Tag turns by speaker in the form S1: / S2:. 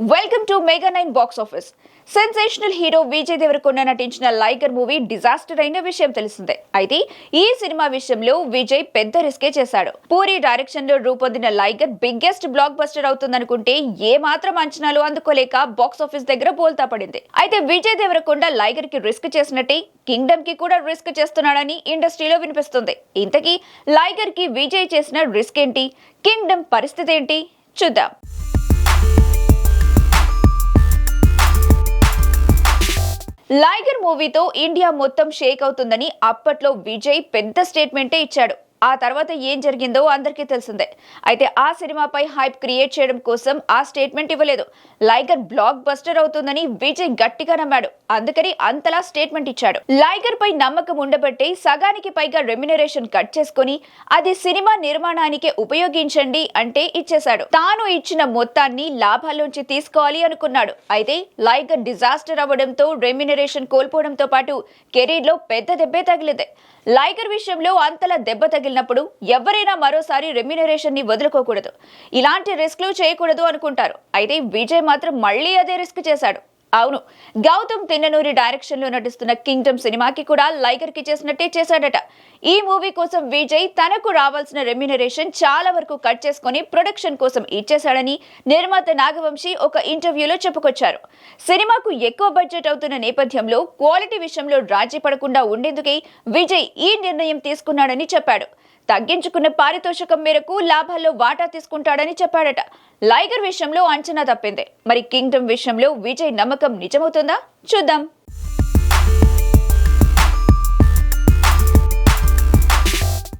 S1: Welcome to mega nine box office sensational hero Vijay Deverakonda నటించిన Liger movie disaster అయిన విషయం తెలిసిందే అయితే ఈ సినిమా విషయంలో విజయ్ పెద్ద రిస్కే చేశాడు. పూరి డైరెక్షన్లో రూపొందిన లైగర్ బిగ్గెస్ట్ బ్లాక్ బస్టర్ అవుతుందనుకుంటే ఏ మాత్రం అంచనాలు అందుకోలేక బాక్స్ ఆఫీస్ దగ్గర బోల్తా పడింది. అయితే విజయ్ దేవరకొండ లైగర్కి రిస్క్ చేసినట్టే కింగ్డమ్కి కూడా రిస్క్ చేస్తున్నాడని ఇండస్ట్రీలో వినిపిస్తుంది. ఇంతకీ లైగర్కి విజయ్ చేసిన రిస్క్ ఏంటి? కింగ్డమ్ పరిస్థితి ఏంటి? చూద్దాం. లైగర్ మూవీతో ఇండియా మొత్తం షేక్ అవుతుందని అప్పట్లో విజయ్ పెద్ద స్టేట్మెంటే ఇచ్చాడు. ఆ తర్వాత ఏం జరిగిందో అందరికీ తెలిసిందే. అయితే ఆ సినిమాపై హైప్ క్రియేట్ చేయడం కోసం ఆ స్టేట్మెంట్ ఇవ్వలేదు. లైగర్ బ్లాక్ బస్టర్ అవుతుందని విజయ్ గట్టిగా నమ్మాడు. అందుకని అంతలా స్టేట్మెంట్ ఇచ్చాడు. లైగర్ పై నమ్మకం ఉండబట్టి సగానికి పైగా రెమ్యునరేషన్ కట్ చేసుకొని అది సినిమా నిర్మాణానికి ఉపయోగించండి అంటే ఇచ్చేశాడు. తాను ఇచ్చిన మొత్తాన్ని లాభాల్లోంచి తీసుకోవాలి అనుకున్నాడు. అయితే లైగర్ డిజాస్టర్ అవ్వడంతో రెమ్యునరేషన్ కోల్పోవడంతో పాటు కెరీర్లో పెద్ద దెబ్బే తగిలింది. లైగర్ విషయంలో అంతలా దెబ్బ తగిలినప్పుడు ఎవరైనా మరోసారి రెమ్యునరేషన్ని వదులుకోకూడదు. ఇలాంటి రిస్క్లు చేయకూడదు అనుకుంటారు. అయితే విజయ్ మాత్రం మళ్ళీ అదే రిస్క్ చేశాడు. అవును. గౌతమ్ తిన్ననూరి డైరెక్షన్లో నటిస్తున్న కింగ్డమ్ సినిమాకి కూడా లైగర్కి చేసినట్టే చేశాడట. ఈ మూవీ కోసం విజయ్ తనకు రావాల్సిన రెమ్యునరేషన్ చాలా వరకు కట్ చేసుకొని ప్రొడక్షన్ కోసం ఇచ్చేశాడని నిర్మాత నాగవంశీ ఒక ఇంటర్వ్యూలో చెప్పుకొచ్చారు. సినిమాకు ఎక్కువ బడ్జెట్ అవుతున్న నేపథ్యంలో క్వాలిటీ విషయంలో రాజీ పడకుండా ఉండేందుకే విజయ్ ఈ నిర్ణయం తీసుకున్నాడని చెప్పాడు. తగ్గించుకున్న పారితోషికం మేరకు లాభాల్లో వాటా తీసుకుంటాడని చెప్పాడట. లైగర్ విషయంలో అంచనా తప్పింది. మరి కింగ్డమ్ విషయంలో విజయ్ నమ్మకం నిజమవుతుందా? చూద్దాం.